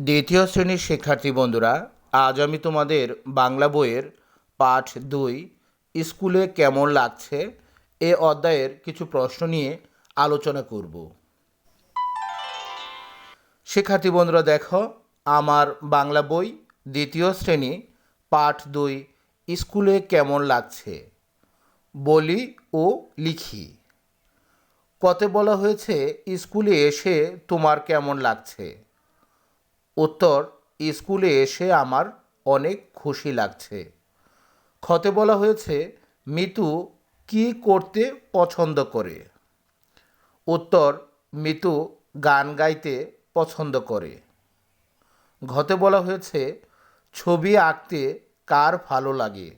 দ্বিতীয় শ্রেণির শিক্ষার্থী বন্ধুরা, আজ আমি তোমাদের বাংলা বইয়ের পাঠ দুই, স্কুলে কেমন লাগছে, এ অধ্যায়ের কিছু প্রশ্ন নিয়ে আলোচনা করব। শিক্ষার্থী বন্ধুরা, দেখো, আমার বাংলা বই দ্বিতীয় শ্রেণি, পাঠ দুই, স্কুলে কেমন লাগছে? বলি ও লিখি। কতে বলা হয়েছে, স্কুলে এসে তোমার কেমন লাগছে? উত্তর, স্কুলে এসে আমার অনেক খুশি লাগছে। খতে বলা হয়েছে, মিতু, কি করতে পছন্দ করে? উত্তর, মিতু, গান গাইতে পছন্দ করে। ঘতে বলা হয়েছে, ছবি আঁকতে কার ভালো লাগে?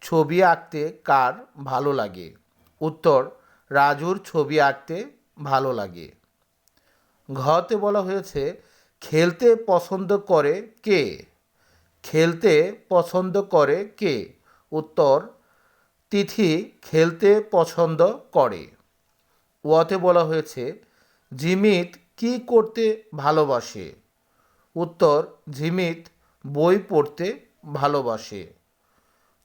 ছবি আঁকতে কার ভালো লাগে? উত্তর, রাজুর ছবি আঁকতে ভালো লাগে। ঘতে বলা হয়েছে খেলতে পছন্দ করে কে? খেলতে পছন্দ করে কে? উত্তর, তিথি খেলতে পছন্দ করে। ওয়াতে বলা হয়েছে, জিমিত কি করতে ভালোবাসে? উত্তর ঝিমিত বই পড়তে ভালোবাসে।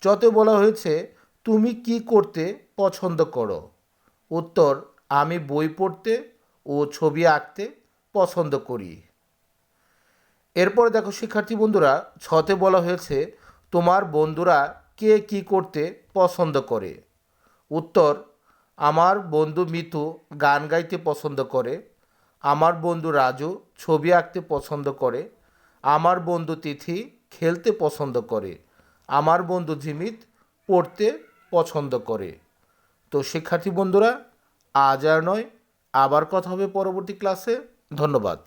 চতে বলা হয়েছে, তুমি কি করতে পছন্দ করো? উত্তর, আমি বই পড়তে ও ছবি আঁকতে পছন্দ করি। এরপরে দেখো, শিক্ষার্থী বন্ধুরা, ছতে বলা হয়েছে, তোমার বন্ধুরা কে কি করতে পছন্দ করে? উত্তর, আমার বন্ধু মিতু গান গাইতে পছন্দ করে, আমার বন্ধু রাজু ছবি আঁকতে পছন্দ করে, আমার বন্ধু তিথি খেলতে পছন্দ করে, আমার বন্ধু ঝিমিত পড়তে পছন্দ করে। তো শিক্ষার্থী বন্ধুরা, আজ আর নয়, আবার কথা হবে পরবর্তী ক্লাসে। ধন্যবাদ।